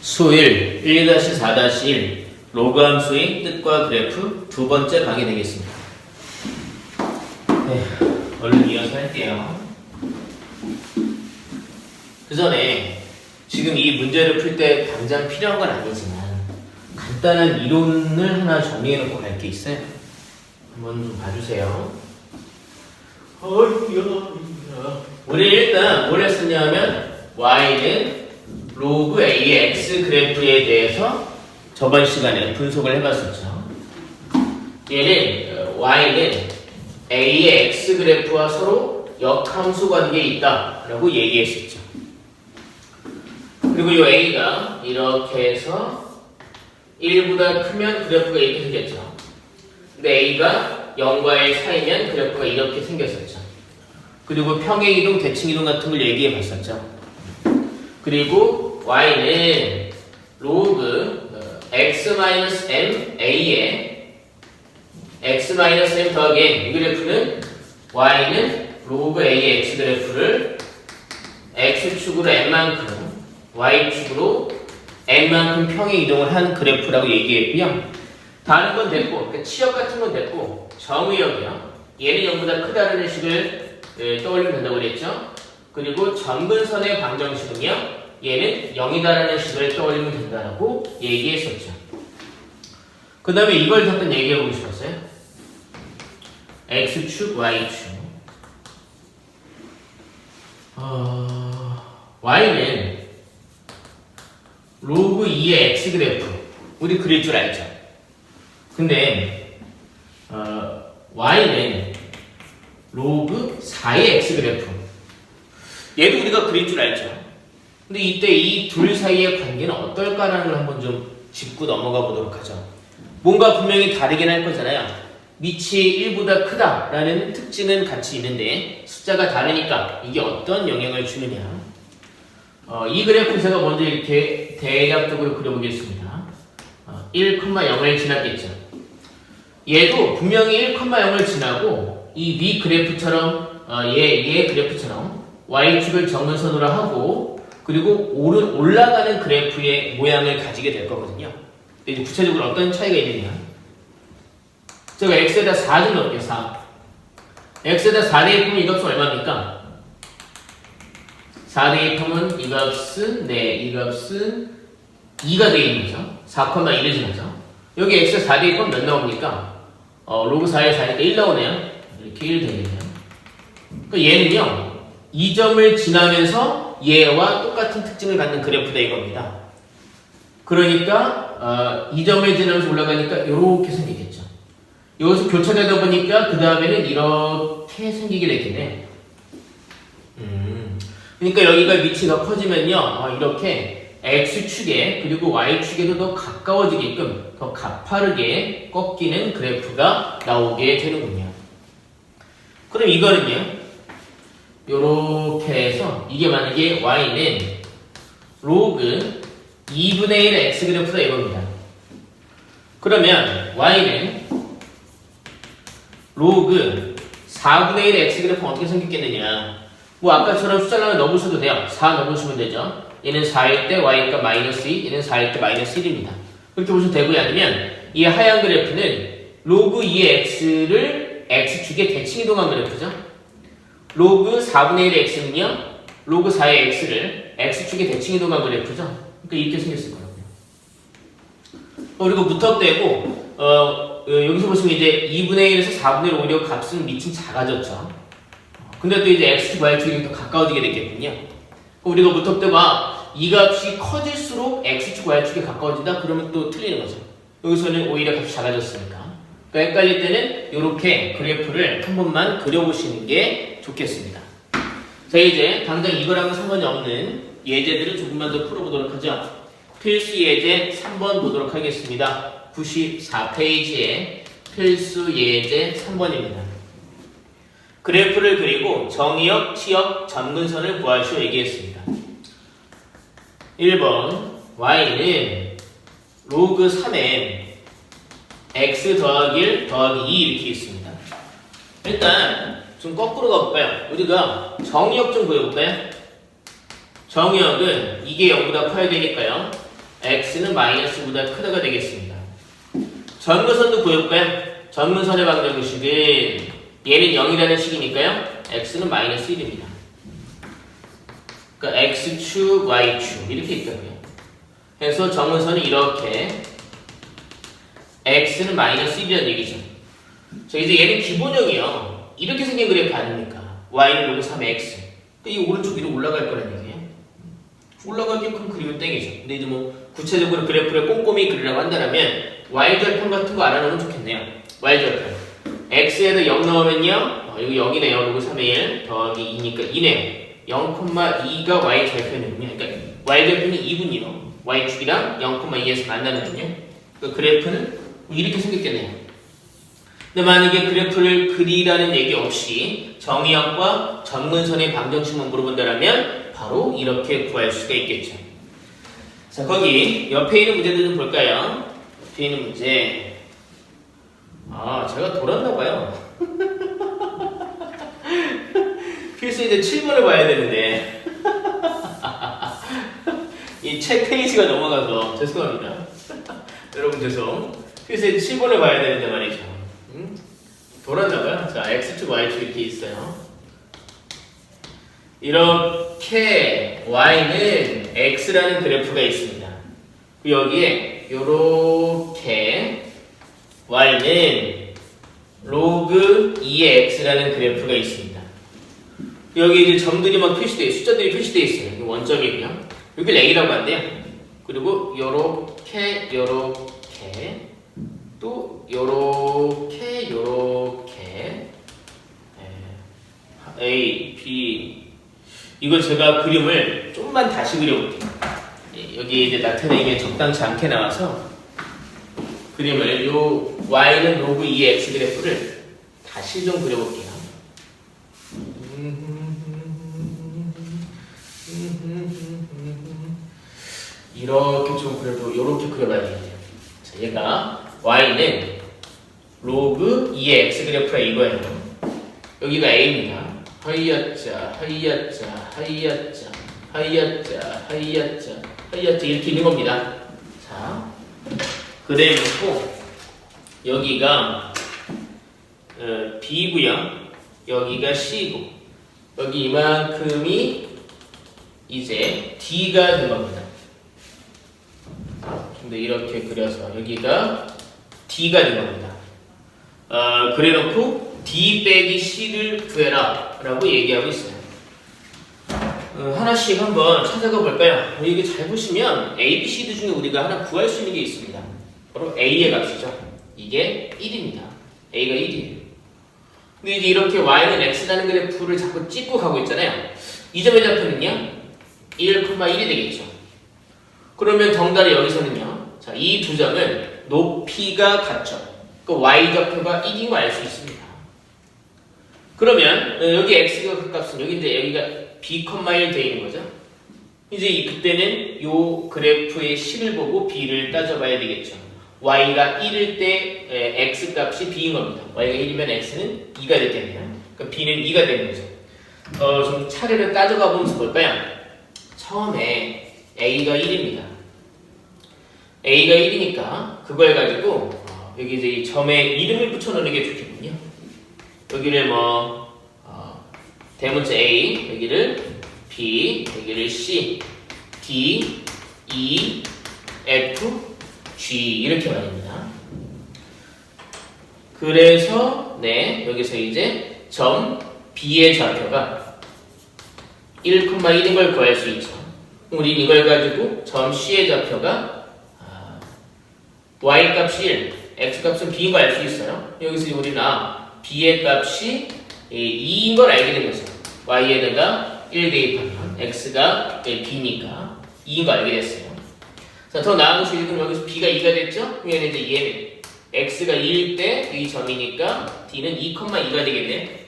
수일 1-4-1 로그 함수의 뜻과 그래프 두 번째 강의 되겠습니다. 네, 얼른 이어서 할게요. 그 전에 지금 이 문제를 풀 때 당장 필요한 건 아니지만 간단한 이론을 하나 정리해 놓고 갈 게 있어요. 한번 좀 봐주세요. 우리 일단 뭘 했었냐면 y는 로그 a의 x 그래프에 대해서 저번 시간에 분석을 해봤었죠. 얘는 어, y는 a의 x 그래프와 서로 역함수 관계에 있다라고 얘기했었죠. 그리고 이 a가 이렇게 해서 1보다 크면 그래프가 이렇게 생겼죠. 근데 a가 0과 1 사이면 그래프가 이렇게 생겼었죠. 그리고 평행이동, 대칭이동 같은 걸 얘기해 봤었죠. 그리고 y는 로그 어, x-m a에 x-m 더하기 n 이 그래프는 y는 로그 a의 x 그래프를 x축으로 n만큼 y축으로 n만큼 평행 이동을 한 그래프라고 얘기했고요. 다른 건 됐고, 그러니까 치역 같은 건 됐고, 정의역이요. 얘는 0보다 크다는 식을 예, 떠올리면 된다고 그랬죠. 그리고 점근선의 방정식은요. 얘는 0이다라는 식을 떠올리면 된다라고 얘기했었죠. 그 다음에 이걸 잠깐 얘기해보고 싶었어요. x축, y축. 어, y는 로그 2의 x 그래프. 우리 그릴 줄 알죠? 근데 어, y는 로그 4의 x 그래프. 얘도 우리가 그릴 줄 알죠. 근데 이때 이 둘 사이의 관계는 어떨까라는 걸 한번 좀 짚고 넘어가 보도록 하죠. 뭔가 분명히 다르긴 할 거잖아요. 밑이 1보다 크다라는 특징은 같이 있는데 숫자가 다르니까 이게 어떤 영향을 주느냐. 어, 이 그래프 제가 먼저 이렇게 대략적으로 그려보겠습니다. 어, 1,0을 지났겠죠. 얘도 분명히 1,0을 지나고 이 위 그래프처럼 어, 얘, 얘 그래프처럼 y축을 정근선으로 하고 그리고 오른 올라가는 그래프의 모양을 가지게 될 거거든요. 이제 구체적으로 어떤 차이가 있느냐? 제가 x에다 4좀 넣을게요. 4. x에다 4 대입하면 이 값은 얼마입니까? 4 대입하면 이 값은 네, 이 값은 2가 되는 거죠. 4,1을 지나죠. 여기 x에 4 대입하면 몇 나옵니까? 어, 로그 4에 4니까 1 나오네요. 이렇게 1 되겠네요. 그러니까 얘는요. 이 점을 지나면서 얘와 똑같은 특징을 갖는 그래프다 이겁니다. 그러니까 어, 이 점을 지나면서 올라가니까 이렇게 생기겠죠. 여기서 교차되다 보니까 그 다음에는 이렇게 생기게 되겠네. 음. 그러니까 여기가 위치가 커지면요. 어, 이렇게 x축에 그리고 y축에도 더 가까워지게끔 더 가파르게 꺾이는 그래프가 나오게 되는군요. 그럼 이거는요. 요렇게 해서 이게 만약에 y는 로그 2분의 1 x 그래프다 이겁니다. 그러면 y는 로그 4분의 1 x 그래프는 어떻게 생겼겠느냐 뭐 아까처럼 숫자를 하나 넣으셔도 돼요. 4 넣으시면 되죠. 얘는 4일 때 y니까 마이너스 2, 얘는 4일 때 마이너스 1입니다. 그렇게 보셔도 되고요. 아니면 이 하얀 그래프는 로그 2의 x를 x축에 대칭 이동한 그래프죠. 로그 4분의 1의 x는요. 로그 4의 x를 x축에 대칭 이동한 그래프죠. 그러니까 이렇게 생겼을 거라고요. 어, 그리고 무턱대고 어, 어, 여기서 보시면 이제 2분의 1에서 4분의 1 오히려 값은 미친 작아졌죠. 어, 근데 또 이제 x축, y축이 더 가까워지게 됐겠군요. 우리가 무턱대고 아, 이 값이 커질수록 x축, y축이 가까워진다? 그러면 또 틀리는 거죠. 여기서는 오히려 값이 작아졌으니까. 그러니까 헷갈릴 때는 이렇게 그래프를 한 번만 그려보시는 게 좋겠습니다. 자 이제 당장 이거랑은 상관이 없는 예제들을 조금만 더 풀어보도록 하죠. 필수 예제 3번 보도록 하겠습니다. 94페이지에 필수 예제 3번입니다. 그래프를 그리고 정의역, 치역, 점근선을 구하시오 얘기했습니다. 1번 y는 로그 3에 x 더하기 1 더하기 2 이렇게 있습니다. 일단 좀 거꾸로 가볼까요? 우리가 정의역 좀 보여볼까요? 정의역은 이게 0보다 커야 되니까요. x는 마이너스보다 크다가 되겠습니다. 전근선도 구해볼까요? 전근선의 방정식은 얘는 0이라는 식이니까요. x는 마이너스 1입니다. 그러니까 x축, y축 이렇게 있거든요. 그래서 정근선이 이렇게 x는 마이너스 1이라는 얘기죠. 자 이제 얘는 기본형이요. 이렇게 생긴 그래프 아닙니까? y는 로그 3x. 그러니까 이 오른쪽 위로 올라갈 거란 얘기예요. 올라가게끔 그리면 땡이죠. 근데 이제 뭐 구체적으로 그래프를 꼼꼼히 그리라고 한다면 y절편 같은 거 알아놓으면 좋겠네요. y절편. x에도 0 넣으면요. 어, 여기 0이네요. 로그 3의 1 더하기 2니까 2네요. 0,2가 y절편이군요. 그러니까 y절편이 2분이요. y축이랑 0,2에서 만나는군요. 그 그래프는 이렇게 생겼겠네요. 근데 만약에 그래프를 그리라는 얘기 없이 정의역과 전근선의 방정식만 물어본다면 바로 이렇게 구할 수가 있겠죠. 자, 거기 옆에 있는 문제들 좀 볼까요? 옆에 있는 문제. 아, 제가 돌았나봐요. 필수 이제 7번을 봐야 되는데. 이 책 페이지가 넘어가서 죄송합니다. 여러분 죄송. 필수 이제 7번을 봐야 되는데 말이죠. 음? 돌았나봐요. 자, X축, Y축 이렇게 있어요. 이렇게 Y는 X라는 그래프가 있습니다. 여기에 요렇게 Y는 로그 2의 X라는 그래프가 있습니다. 여기 이제 점들이 막 표시되어 있어요. 숫자들이 표시되어 있어요. 원점이고요. 여기 A라고 한대요. 그리고 요렇게 요렇게 또 요렇게 요렇게 에, A, B 이거 제가 그림을 좀만 다시 그려볼게요. 예, 여기 이제 나타내는 게 적당치 않게 나와서 그림을 요 y는 로그 2의 x 그래프를 다시 좀 그려볼게요. 이렇게 좀 그래도 이렇게 그려봐야 되겠네요. 자, 얘가 y는 로그 2의 x 그래프가 이거예요. 여기가 a입니다. 하이야자, 하이야자, 하이야자, 하이야자, 하이야자, 하이야자 이렇게 있는 겁니다. 자, 그래놓고 여기가 어, B고요. 여기가 C고 여기 이만큼이 이제 D가 된 겁니다. 근데 이렇게 그려서 여기가 D가 된 겁니다. 어, 그래놓고 D 빼기 C를 구해라 라고 얘기하고 있어요. 어, 하나씩 한번 찾아가 볼까요? 이게 잘 보시면 A, B, C 중에 우리가 하나 구할 수 있는 게 있습니다. 바로 A의 값이죠. 이게 1입니다. A가 1이에요. 근데 이제 이렇게 Y는 X라는 그래프를 자꾸 찍고 가고 있잖아요. 이 점의 좌표는요, 1,1이 되겠죠. 그러면 정답이 여기서는요, 자, 이 두 점은 높이가 같죠. 그 Y 좌표가 1인 거알수 있습니다. 그러면 어, 여기 X가 그 값은 여기인데 여기가 B, 1 되어 있는 거죠. 이제 이- 그때는 요 그래프의 식을 보고 B를 따져봐야 되겠죠. Y가 1일 때 에, X 값이 B인 겁니다. Y가 1이면 X는 2가 됐겠네요. 그럼 B는 2가 되는 거죠. 어, 좀 차례를 따져가 보면서 볼까요? 처음에 A가 1입니다. A가 1이니까 그걸 가지고 어, 여기 이제 이 점에 이름을 붙여놓는 게 좋겠군요. 여기를 뭐 어, 대문자 A, 여기를 B, 여기를 C, D, E, F, G 이렇게 말입니다. 그래서 네 여기서 이제 점 B의 좌표가 1,1인 걸 구할 수 있죠. 우리 이걸 가지고 점 C의 좌표가 아, Y 값이 1, X 값은 B인 걸 알 수 있어요. 여기서 우리는 아, B의 값이 2인 걸 알게 된 거죠. Y에다가 1 대입하면 X가 B니까 2인 걸 알게 됐어요. 자, 더 나은 것이 그럼 여기서 B가 2가 됐죠? 그러면 이제 얘는 X가 2일 때 이 점이니까 D는 2,2가 되겠네.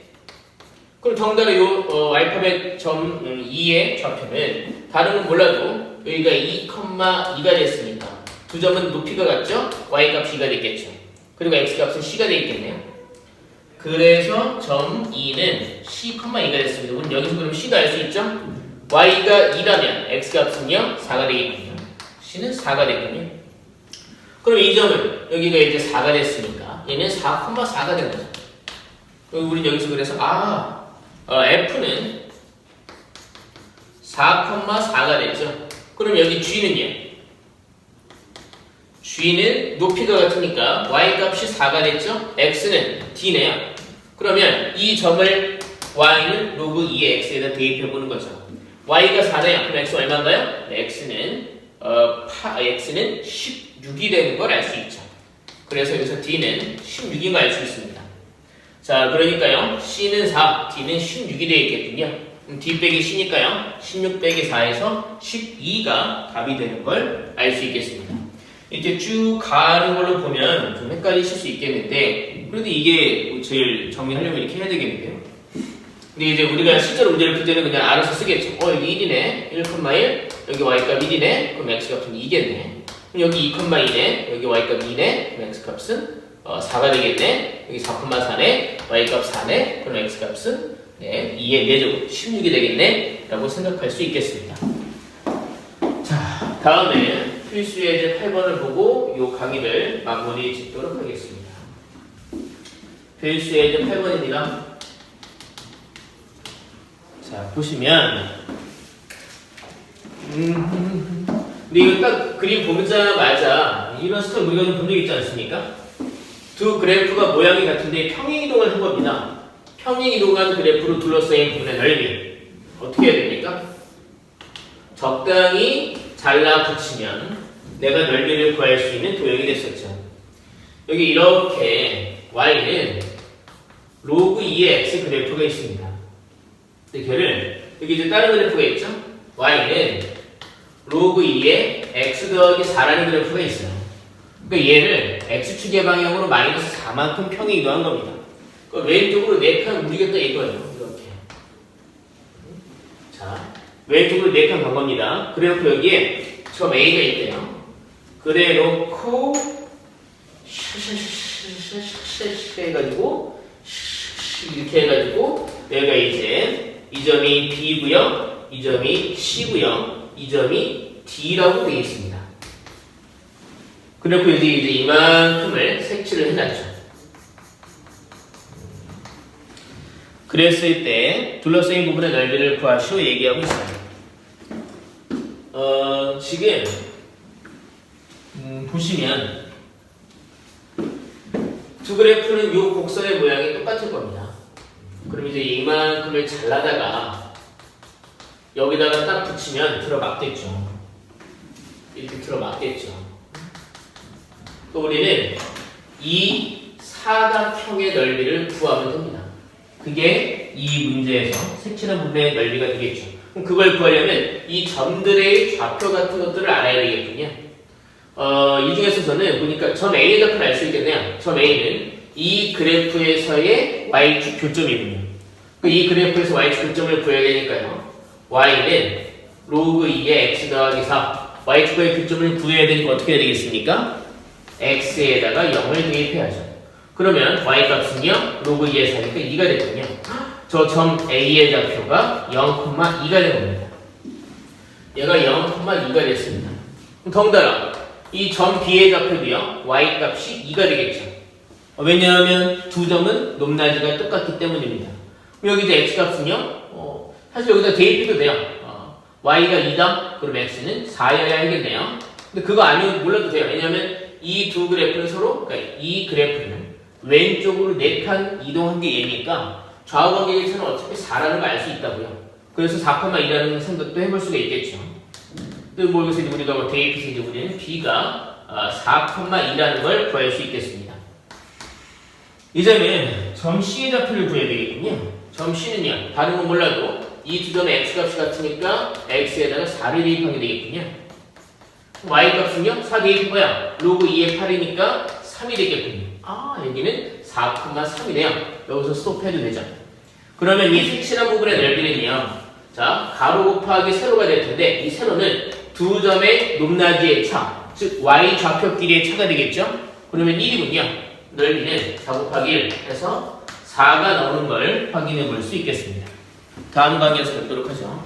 그럼 정답의 요 어, 알파벳 점 음, 2의 좌표는 다른 건 몰라도 여기가 2,2가 됐으니까 두 점은 높이가 같죠? Y 값이 2가 됐겠죠. 그리고 X 값은 C가 되겠네요. 그래서 점 2는 C,2가 됐습니다. 우리 여기서 그럼 C도 알수 있죠? Y가 2라면 X 값은요 4가 되겠군요. C는 4가 됐군요. 그럼 이 점은 여기가 이제 4가 됐으니까 얘는 4,4가 된 거죠. 그럼 우리 여기서 그래서 아 어, F는 4,4가 됐죠. 그럼 여기 G는요? G는 높이가 같으니까 Y 값이 4가 됐죠? X는 D네요. 그러면 이 점을 Y는 로그 2의 X에다 대입해보는 거죠. Y가 4네요. 그럼 X 얼마인가요? 네, X는, 어, 파, X는 16이 되는 걸 알 수 있죠. 그래서 여기서 D는 16인 걸 알 수 있습니다. 자, 그러니까요. C는 4, D는 16이 되겠군요. 그럼 D 빼기 C니까요. 16 빼기 4에서 12가 답이 되는 걸 알 수 있겠습니다. 이렇게 쭉 가는 걸로 보면 좀 헷갈리실 수 있겠는데, 그래도 이게 제일 정리하려면 이렇게 해야 되겠는데요. 근데 이제 우리가 실제로 문제를 풀 때는 그냥 알아서 쓰겠죠. 어, 여기 1이네. 1,1. 여기 y값 1이네. 그럼 x값은 2겠네. 그럼 여기 2,2네. 여기 y값 2네. 그럼 x값은 어, 4가 되겠네. 여기 4,4네. y값 4네. 그럼 x값은 네, 2의 4제곱 16이 되겠네. 라고 생각할 수 있겠습니다. 자, 다음에 필수 예제 8번을 보고 이 강의를 마무리 짓도록 하겠습니다. 필수 예제 8번입니다. 자, 보시면 음, 근데 이거 딱 그림 보자마자 이런 스타일 우리가 좀 본 적 있지 않습니까? 두 그래프가 모양이 같은데 평행이동을 한 겁니다. 평행이동한 그래프로 둘러싸인 부분의 넓이 어떻게 해야 됩니까? 적당히 잘라 붙이면 내가 넓이를 구할 수 있는 도형이 됐었죠. 여기 이렇게 y는 로그 2의 x 그래프가 있습니다. 근데 걔를 여기 이제 다른 그래프가 있죠? y는 로그 2의 x 더하기 4라는 그래프가 있어요. 그러니까 얘를 x축의 방향으로 마이너스 4만큼 평이 이동한 겁니다. 그 왼쪽으로 4칸 움직였다 이거예요. 이렇게. 자, 왼쪽으로 4칸 간 겁니다. 그래놓고 여기에 점 A가 있대요. 그래 놓고 샤샤샤샤샤샤 해가지고 이렇게 해가지고 내가 이제 이 점이 B고요, 이 점이 C고요, 이 점이 D라고 되어 있습니다. 그리고 여기 이제 이만큼을 색칠을 해놨죠. 그랬을 때 둘러싸인 부분의 넓이를 구하시오 얘기하고 있어요. 어, 지금 음, 보시면 두 그래프는 이 곡선의 모양이 똑같을 겁니다. 그럼 이제 이만큼을 잘라다가 여기다가 딱 붙이면 들어맞겠죠. 이렇게 들어맞겠죠. 또 우리는 이 사각형의 넓이를 구하면 됩니다. 그게 이 문제에서 색칠한 부분의 넓이가 되겠죠. 그럼 그걸 구하려면 이 점들의 좌표 같은 것들을 알아야 되겠군요. 어, 이 중에서 저는 보니까 점 A의 좌표를 알수 있겠네요. 점 A는 이 그래프에서의 y축 교점이군요. 그이 그래프에서 y축 교점을 구해야 되니까요. y는 로그 2의 x 더하기 4 y축과의 교점을 구해야 되니까 어떻게 해야 되겠습니까? x에다가 0을 대입해야죠. 그러면 y값은요 로그 2의 4니까 2가 되거든요. 저 점 A의 좌표가 0,2가 된 겁니다. 얘가 0,2가 됐습니다. 덩달아 이 점 B의 좌표도요 y값이 2가 되겠죠. 어, 왜냐하면 두 점은 높낮이가 똑같기 때문입니다. 여기 이제 x값은요 어, 사실 여기다 대입해도 돼요. 어, y가 2다 그럼 x는 4여야 하겠네요. 근데 그거 아니면 몰라도 돼요. 왜냐하면 이 두 그래프는 서로 그러니까 이 그래프는 왼쪽으로 4칸 이동한 게 얘니까 좌우 관계계차는 어차피 4라는 걸 알 수 있다고요. 그래서 4,2라는 생각도 해볼 수가 있겠죠. 근데 뭐 이제 우리가 뭐 대입해서 이제 우리는 b가 4,2라는 걸 구할 수 있겠습니다. 이제는 점 C의 좌표를 구해야 되겠군요. 점 C는요, 다른 건 몰라도 이 두 점의 x값이 같으니까 x에다가 4를 대입하게 되겠군요. y값은요, 4 대입한 거야. 로그 2의 8이니까 3이 되겠군요. 아, 여기는 4,3이네요. 여기서 스톱해도 되죠. 그러면 이 색칠한 부분의 넓이는요, 자, 가로 곱하기 세로가 될 텐데, 이 세로는 두 점의 높낮이의 차, 즉, y 좌표끼리의 차가 되겠죠? 그러면 1이군요. 넓이는 4 곱하기 1 해서 4가 나오는 걸 확인해 볼 수 있겠습니다. 다음 강의에서 뵙도록 하죠.